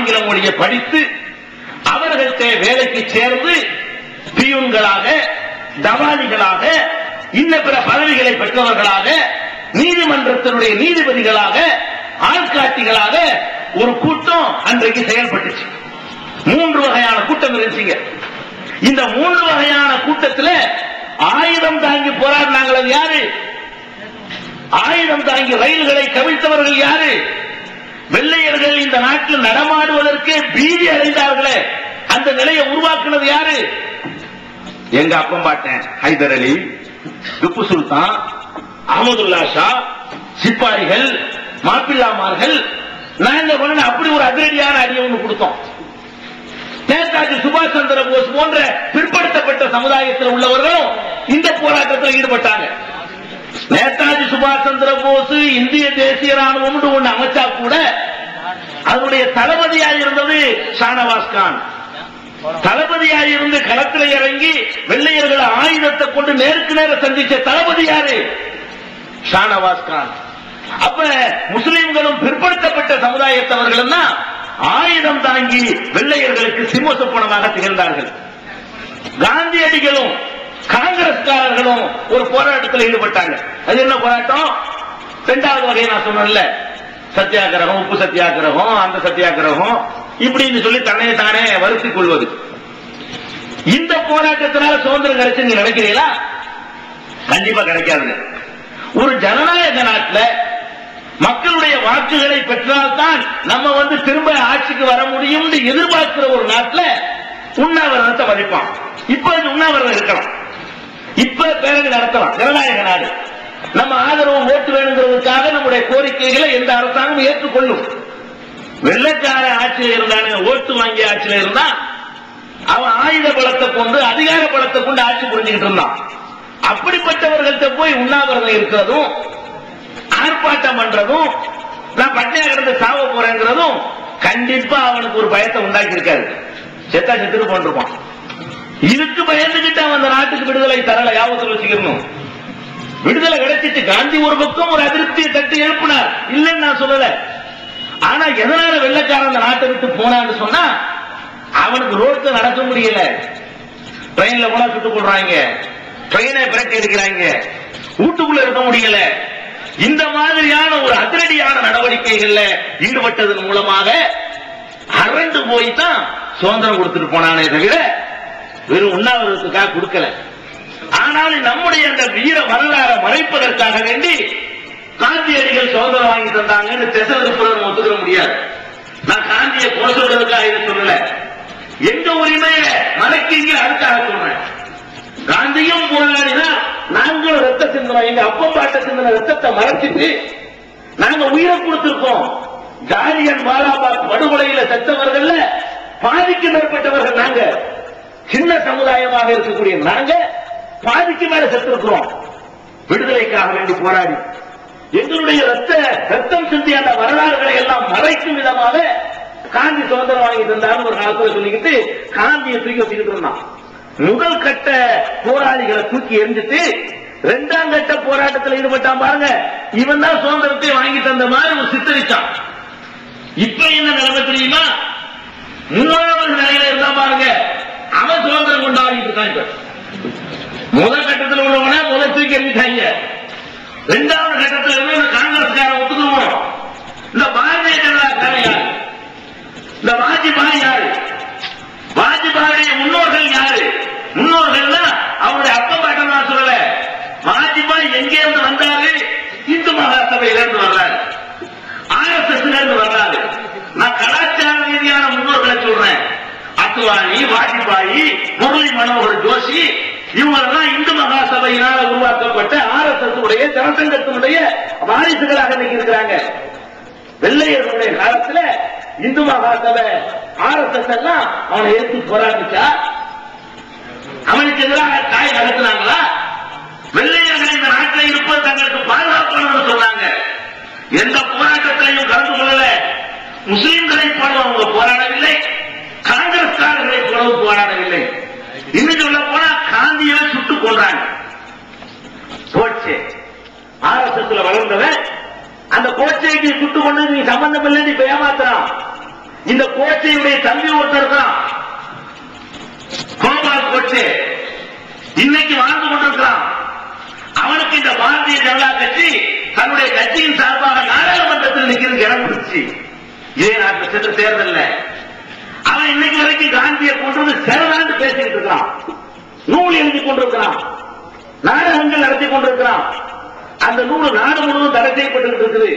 ஆங்கில மொழியை படித்து அவர்கள்ட்ட வேலைக்கு சேர்ந்து பியூன்களாக தவாலிகளாக இன்ன பிற பதவிகளை பெற்றவர்களாக நீதிமன்றத்தினுடைய நீதிபதிகளாக ஆட்காட்டிகளாக ஒரு கூட்டம் அன்றைக்கு செயல்பட்டுச்சு. மூன்று வகையான கூட்டம் இருந்துச்சுங்க. இந்த மூன்று வகையான கூட்டத்தில் ஆயுதம் தாங்கி போராடினாங்க யாரு? ஆயுதம் தாங்கி ரயில்களை கவிழ்த்தவர்கள் யாரு? வெள்ளையர்கள் இந்த நாட்டில் நடமாடுவதற்கே பீதி அடைந்தார்களே. அந்த நிலையை உருவாக்குனது யாரு? எங்க அப்பம் பாட்டேன் ஹைதர் அலி திப்பு சுல்தான் அகமதுல்லா ஷா சிப்பாரிகள் மாப்பிள்ளாமார்கள். நாங்க கொண்டு அப்படி ஒரு அதிரடியான அடியை ஒன்று கொடுத்தோம். நேதாஜி சுபாஷ் சந்திர போஸ் போன்ற பிற்படுத்தப்பட்ட சமுதாயத்தில் உள்ளவர்களும் இந்த போராட்டத்தில் ஈடுபட்டாங்க. நேதாஜி சுபாஷ் சந்திர போஸ் இந்திய தேசிய ராணுவம் ஒன்று அமைச்சா கூட அதனுடைய தளபதியாக இருந்தது ஷானவாஸ் கான். தளபதியாக இருந்து களத்தில் இறங்கி வெள்ளையர்கள் ஆயுதத்தை கொண்டு நேருக்கு நேர சந்திச்ச தளபதி யாரு? ஷானவாஸ் கான். அப்ப முஸ்லிம்களும் பிற்படுத்தப்பட்ட சமுதாயத்தவர்கள் தான் ஆயுதம் தாங்கி வெள்ளையர்களுக்கு சிம்ம சொப்பனமாக திகழ்ந்தார்கள். காந்தியடிகளும் காங்கிரஸ்காரர்களும் ஒரு போராட்டத்தில் ஈடுபட்டாங்க. அது என்ன போராட்டம்? இரண்டாவது வகையை நான் சொன்னேன்ல. சத்தியாகிரகம் உப்பு சத்தியாகிரகம் அந்த சத்தியாகிரகம். இப்படின்னு சொல்லி தன்னை தானே வருத்திக் கொள்வது. இந்த போராட்டத்தினால சுதந்திரம் கிடைச்சு நீங்க நினைக்கிறீங்களா? கண்டிப்பா கிடைக்காது ஒரு ஜனநாயக நாட்டில் மக்களுடைய வாக்குகளை பெற்றால்தான் நம்ம வந்து திரும்ப ஆட்சிக்கு வர முடியும் எதிர்பார்க்கிற ஒரு நாட்டில் உண்ணாவிரதத்தை மதிப்பான். இப்ப இந்த உண்ணாவிரதம் இருக்கலாம். இப்ப பேரணி நடத்தலாம். ஜனநாயக நாடு. நம்ம ஆதரவு ஓட்டு வேணுங்கிறதுக்காக நம்முடைய கோரிக்கைகளை எந்த அரசாங்கம் ஏற்றுக்கொள்ளும். வெள்ளக்கார ஆட்சியில் இருந்தான ஓட்டு வாங்கிய ஆட்சியில் இருந்தா அவன் ஆயுத பலத்தை கொண்டு அதிகார பலத்தை கொண்டு ஆட்சி புரிஞ்சுக்கிட்டு இருந்தான். அப்படிப்பட்டவர்கள்ட்ட போய் உண்ணாவிரதம் இருக்கிறதும் ஆர்ப்பாட்டம் பண்றதும் நான் பட்டையா கிடந்து சாவ போறேங்கிறதும் கண்டிப்பா அவனுக்கு ஒரு பயத்தை உண்டாக்கி இருக்காரு செத்தா செத்துட்டு போன்றிருப்பான். இதுக்கு பயந்துகிட்டு அவன் அந்த நாட்டுக்கு விடுதலை தரல. யாபத்தில் வச்சுக்கணும்? விடுதலை கிடைச்சிட்டு காந்தி ஒரு பக்கம் ஒரு அதிருப்தியை தட்டி எழுப்பினார். இல்லைன்னு நான் சொல்லல. ஆனா எதனால வெள்ளக்காரன் அந்த நாட்டை விட்டு போனான்னு சொன்னா அவனுக்கு ரோட்ல நடக்க முடியல. ட்ரெயின்ல போனா சுட்டுக் கொள்றாங்க ட்ரெயினை பிரட்டி எடுக்கிறாங்க. வீட்டுக்குள்ள இருக்க முடியல. இந்த மாதிரியான ஒரு அதிரடியான நடவடிக்கைகள்ல ஈடுபட்டதன் மூலமாக அரண்டு போய் தான் சுதந்திரம் கொடுத்துட்டு போனானே தவிர வெறும் உண்ணாவிரதத்துக்காக கொடுக்கல. ஆனால் நம்முடைய அந்த வீர வரலாறை மறைப்பதற்காக வேண்டி காந்தியடிகள் சோதனை வாங்கி தந்தாங்கன்னு திசை திருப்புறவர் ஒத்துக்க முடியாது. நான் காந்தியை குறை சொல்றதுக்காக இது சொல்லல. எங்க உரிமைய மறைக்கிறீங்க அதுக்காக சொல்றேன். காந்தியும் போராடினா நாங்களும் ரத்த சிந்தனை எங்க அப்பம் பாட்ட சிந்தனை ரத்தத்தை மறைச்சிட்டு நாங்க உயிரை கொடுத்திருக்கோம். ஜாலியன் வாலாபாக் படுகொலையில செத்தவர்கள்ல பாதிக்கு மேற்பட்டவர்கள் நாங்க. சின்ன சமுதாயமாக இருக்கக்கூடிய நாங்க பாதிக்கு மேல செத்திருக்கிறோம். விடுதலைக்காக வேண்டி போராடி. எங்களுடைய ரத்த ரத்தம் சிந்திய அந்த வரலாறுகளை எல்லாம் மறைக்கும் விதமாக காந்தி சுதந்திரம் வாங்கி தந்தாருன்னு ஒரு காலத்துல சொல்லிக்கிட்டு காந்தியை தூக்கி வச்சுக்கிட்டு இருந்தான். முதல் கட்ட போராளிகளை தூக்கி எரிஞ்சிட்டு இரண்டாம் கட்ட போராட்டத்தில் ஈடுபட்டான் பாருங்க. இவன் தான் சுதந்திரத்தை வாங்கி தந்த மாதிரி ஒரு சித்தரிச்சான். இப்ப என்ன நிலைமை தெரியுமா? மூணாவது நிலையில இருந்தா பாருங்க. கொண்டாடிட்டு இப்ப முதல் கட்டத்தில் உள்ளவன முதல் தூக்கி எறிஞ்சிட்டாங்க. இரண்டாவது கட்டத்தில் இருந்து இந்த ஒத்துக்குவோம் இந்த பாரதிய ஜனதா காரன் இந்த வாஜ்பாய் யார் வாஜ்பாயுடைய முன்னோர்கள் யாரு முன்னோர்கள்னா அவருடைய அப்பா பாட்ட நான் சொல்லல வாஜ்பாய் எங்க இருந்து வந்தாரு இந்து மகாசபையில இருந்து வர்றாரு ஆர்எஸ்எஸ்ல இருந்து வர்றாரு நான் கலாச்சார ரீதியான முன்னோர்களை சொல்றேன் அத்வானி வாஜ்பாயி முரளி மனோகர் ஜோஷி இவங்கெல்லாம் இந்து மகாசபையினால் உருவாக்கப்பட்ட ஆர்எஸ்எஸ் உடைய ஜனசங்கத்தினுடைய வாரிசுகளாக இன்னைக்கு இருக்கிறாங்க. வெள்ளையர்களுடைய காலத்துல இந்து மகாசபை எஸ் எல்லாம் அவனை எடுத்து போராடிச்சா? அவனுக்கு எதிராக தாய் நடத்தினாங்களா? வெள்ளையர்கள் இந்த நாட்டில் இருப்பது தங்களுக்கு பாதுகாப்பு சொன்னாங்க. எந்த போராட்டத்திலையும் கலந்து கொள்ளல. முஸ்லிம்களை போல அவங்க போராடவில்லை காங்கிரஸ்காரர்களை போலவும் போராடவில்லை இன்னும் சொல்ல போனா காந்தியை சுட்டுக் கொண்டாங்க கோட்சே ஆர்எஸ்எஸ்ல வளர்ந்தவன் அந்த கோச்சைக்கு சுட்டு கொண்டு நீ சம்பந்தம் இல்லை நீ ஏமாத்துறான். இந்த கோச்சையுடைய தம்பி ஒருத்தர் தான் கோபால் கோச்சே இன்னைக்கு வாழ்ந்து கொண்டிருக்கிறான். அவனுக்கு இந்த பாரதிய ஜனதா கட்சி தன்னுடைய கட்சியின் சார்பாக நாடாளுமன்றத்தில் நிற்கிறது இடம் கொடுத்துச்சு. இதே நாட்டு சென்று தேர்தல் அவன் இன்னைக்கு வரைக்கும் காந்தியை கொண்டு வந்து சிறந்தாண்டு பேசிக்கிட்டு இருக்கான். நூல் எழுதி கொண்டிருக்கிறான். நாடகங்கள் நடத்தி கொண்டிருக்கிறான். அந்த நூல் நாடு முழுவதும் தடை செய்யப்பட்டு இருக்குது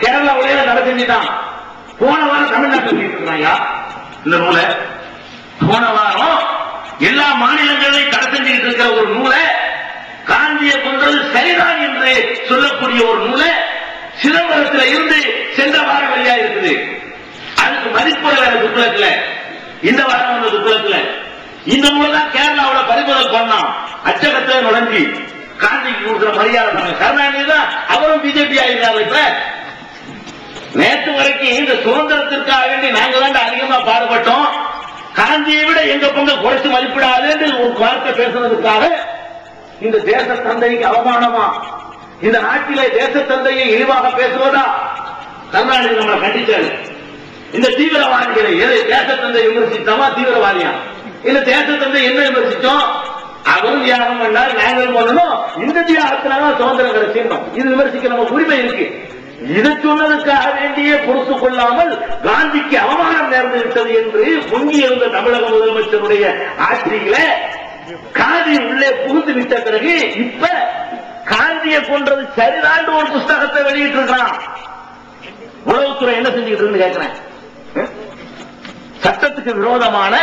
கேரளாவிலேயே தடை செஞ்சுட்டான் போன வாரம் தமிழ்நாட்டில் இருக்கிறாயா இந்த நூலை. போன வாரம் எல்லா மாநிலங்களையும் தடை செஞ்சுட்டு இருக்கிற ஒரு நூலை காந்தியை கொன்றது சரிதான் என்று சொல்லக்கூடிய ஒரு நூலை சிதம்பரத்தில் இருந்து சென்ற வாரம் வெளியா இருக்குது அதுக்கு மதிப்பு வேற துக்குளத்துல இந்த வாரம் வந்த துக்குளத்துல இந்த நூலை தான் கேரளாவில் பறிமுதல் பண்ணான் அச்சகத்தை நுழைஞ்சி காந்திக்கு கொடுக்குற மரியாதை கருணாநிதி தான் அவரும் பிஜேபி ஆயிருந்தாரு இப்ப. நேற்று வரைக்கும் இந்த சுதந்திரத்திற்காக வேண்டி நாங்க தான் அதிகமா பாடுபட்டோம். காந்தியை விட எங்க பங்கு குறைச்சு மதிப்பிடாதுன்னு ஒரு வார்த்தை பேசுனதுக்காக இந்த தேச தந்தைக்கு அவமானமா? இந்த நாட்டிலே தேச தந்தையை இழிவாக பேசுவதா? கருணாநிதி நம்மளை கண்டிச்சாரு. இந்த தீவிரவாதிகளை எதை? தேச தந்தை விமர்சித்தோமா தீவிரவாதியா? இல்ல தேச வந்து என்ன விமர்சிச்சோம்? அவரும் தியாகம் பண்ணார் நாங்களும் பண்ணணும். இந்த தியாகத்தினால சுதந்திரம் கிடைச்சிருந்தோம் இது விமர்சிக்க நமக்கு உரிமை இருக்கு. இதை சொன்னதுக்காக வேண்டியே பொறுத்து கொள்ளாமல் காந்திக்கு அவமானம் நேர்ந்து விட்டது என்று பொங்கி இருந்த தமிழக முதலமைச்சருடைய ஆட்சியில காந்தி உள்ளே புகுந்து விட்ட பிறகு இப்ப காந்தியை கொன்றது சரிதான் ஒரு புஸ்தகத்தை வெளியிட்டு இருக்கிறான் உளவுத்துறை என்ன செஞ்சுக்கிட்டு இருக்குன்னு கேட்கிறேன். சட்டத்துக்கு விரோதமான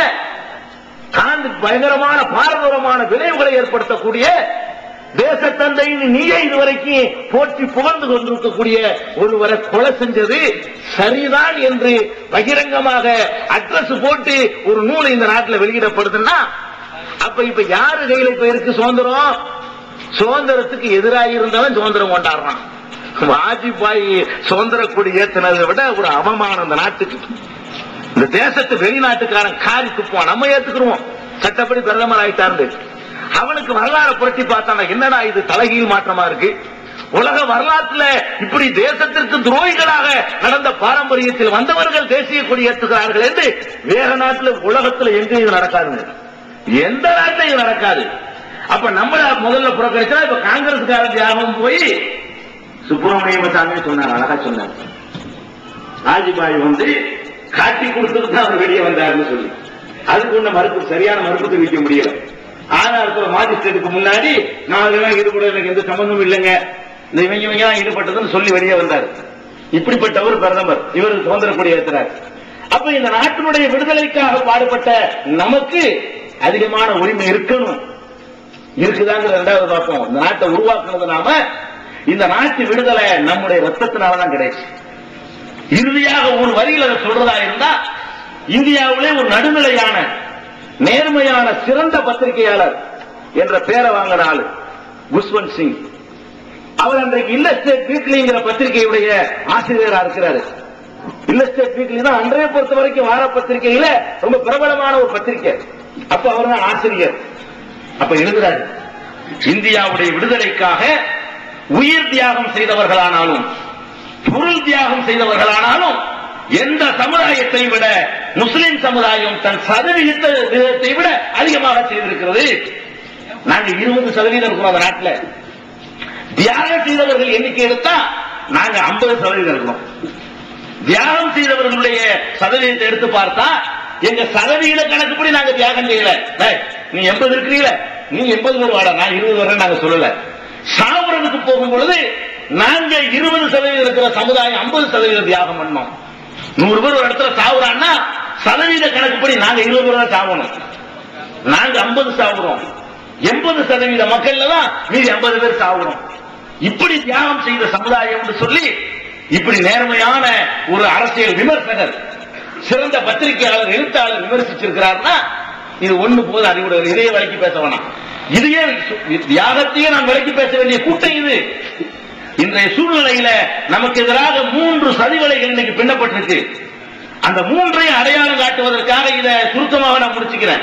காந்தி பயங்கரமான பாரதூரமான விளைவுகளை ஏற்படுத்தக்கூடிய தேசத்தந்தையின் நீயே இதுவரைக்கும் போற்றி புகழ்ந்து கொண்டிருக்கக்கூடிய ஒருவரை கொலை செஞ்சது சரிதான் என்று பகிரங்கமாக அட்ரஸ் போட்டு ஒரு நூல் இந்த நாட்டில் வெளியிடப்படுதுன்னா அப்ப இப்ப யாரு கையில இப்ப இருக்கு சுதந்திரம்? சுதந்திரத்துக்கு எதிராக இருந்தாலும் சுதந்திரம் கொண்டாடுறான். வாஜ்பாய் சுதந்திர கொடி ஏத்தினதை விட ஒரு அவமானம் இந்த நாட்டுக்கு. இந்த தேசத்து வெளிநாட்டுக்காரன் காரி துப்புவான் நம்ம ஏத்துக்கிறோம் சட்டப்படி பிரதமர் ஆயிட்டாரு அவனுக்கு வரலாறு புரட்டி பார்த்தான என்னடா இது தலைகீழ் மாற்றமா இருக்கு? உலக வரலாற்றுல இப்படி தேசத்திற்கு துரோகிகளாக நடந்த பாரம்பரியத்தில் வந்தவர்கள் தேசிய கொடி ஏற்றுகிறார்கள் என்று வேற நாட்டில் உலகத்துல எங்கே இது நடக்காது எந்த நாட்டிலும் இது நடக்காது. அப்ப நம்மள முதல்ல புறக்கணிச்சா இப்ப காங்கிரஸ்காரன் தியாகம் போய் சுப்பிரமணியம் சாமி சொன்னார் அழகா சொன்னார். ராஜிபாய் வந்து காட்டி கொடுத்துட்டு தான் அவர் வெளியே வந்தாருன்னு சொல்லி. அதுக்கு ஒண்ணு மறுப்பு சரியான மறுப்பு தெரிவிக்க முடியல. ஆதாரத்துல மாஜிஸ்ட்ரேட்டுக்கு முன்னாடி நான் அதெல்லாம் ஈடுபட எனக்கு எந்த சம்பந்தமும் இல்லைங்க. இந்த இவங்க இவங்க தான் ஈடுபட்டதுன்னு சொல்லி வெளியே வந்தார். இப்படிப்பட்டவர் பிரதமர். இவர் சுதந்திர கொடி ஏற்றுறார் அப்ப இந்த நாட்டினுடைய விடுதலைக்காக பாடுபட்ட நமக்கு அதிகமான உரிமை இருக்கணும். இருக்குதாங்கிற ரெண்டாவது பார்ப்போம். இந்த நாட்டை உருவாக்குனது நாம இந்த நாட்டு விடுதலை நம்முடைய ரத்தத்தினாலதான் கிடைச்சு. இறுதியாக ஒரு வரியில் அதை சொல்றதா இருந்தா இந்தியாவிலே ஒரு நடுநிலையான நேர்மையான சிறந்த பத்திரிகையாளர் என்ற பெயரை வாங்கின ஆளு குஷ்வந்த் சிங். அவர் அன்றைக்கு இல்லஸ்டேட் வீக்லிங்கிற பத்திரிகையுடைய ஆசிரியரா இருக்கிறாரு. இல்லஸ்டேட் வீக்லி தான் அன்றைய பொறுத்த வரைக்கும் வார பத்திரிகையில ரொம்ப பிரபலமான ஒரு பத்திரிகை. அப்ப அவர் தான் ஆசிரியர். அப்ப எழுதுறாரு இந்தியாவுடைய விடுதலைக்காக உயிர் தியாகம் செய்தவர்களானாலும் பொருள் தியாகம் செய்தவர்களானாலும் எந்த சமுதாயத்தை விட முஸ்லிம் சமுதாயம் தன் சதவிகித விகிதத்தை விட அதிகமாக செய்திருக்கிறது. நாங்கள் இருபது சதவீதம் இருக்கிறோம் அந்த நாட்டில். தியாகம் செய்தவர்கள் எண்ணிக்கை எடுத்தா நாங்க ஐம்பது சதவீதம் இருக்கிறோம். தியாகம் செய்தவர்களுடைய சதவீதத்தை எடுத்து பார்த்தா எங்க சதவீத கணக்குப்படி நாங்க தியாகம் செய்யல. நீ எண்பது இருக்கிறீங்கள? நீ எண்பது பேர் வாடா நான் இருபது வரேன் நாங்க சொல்லல. சாவரனுக்கு போகும் பொழுது நாங்க இருபது சதவீதம் இருக்கிற சமுதாயம் ஐம்பது சதவீதம் தியாகம் பண்ணோம். நூறு பேர் ஒரு இடத்துல சாவுறான்னா சதவீத கணக்குப்படி நாங்க இருபது பேர் தான் சாவணும். நாங்க ஐம்பது சாவுறோம். எண்பது சதவீத மக்கள்ல தான் மீதி ஐம்பது பேர் சாவுறோம். இப்படி தியாகம் செய்த சமுதாயம் சொல்லி இப்படி நேர்மையான ஒரு அரசியல் விமர்சகர் சிறந்த பத்திரிகையாளர் எழுத்தாளர் விமர்சிச்சிருக்கிறார்னா இது ஒண்ணு போது அறிவுடைய இதே விலைக்கு பேச வேணாம். இதையே தியாகத்தையே நாம் விலைக்கு பேச வேண்டிய கூட்டம் இது? இன்றைய சூழ்நிலையில நமக்கு எதிராக மூன்று சதிவலைகள் இன்னைக்கு பின்னப்பட்டிருக்கு. அந்த மூன்றையும் அடையாளம் காட்டுவதற்காக இதை சுருக்கமாக நான் முடிச்சுக்கிறேன்.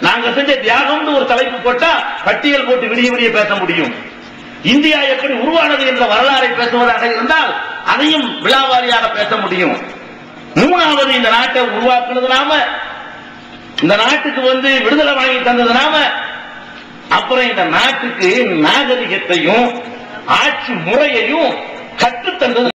நாங்க செஞ்ச தியாகம்னு ஒரு தலைப்பு போட்டா பட்டியல் போட்டு விடிய விடிய பேச முடியும். இந்தியா எப்படி உருவானது என்ற வரலாறை பேசுவதாக இருந்தால் அதையும் விழாவாரியாக பேச முடியும். மூணாவது இந்த நாட்டை உருவாக்குனது நாம. இந்த நாட்டுக்கு வந்து விடுதலை வாங்கி தந்தது நாம. அப்புறம் இந்த நாட்டுக்கு நாகரிகத்தையும் ஆட்சி முறையையும் கற்றுத் தந்தது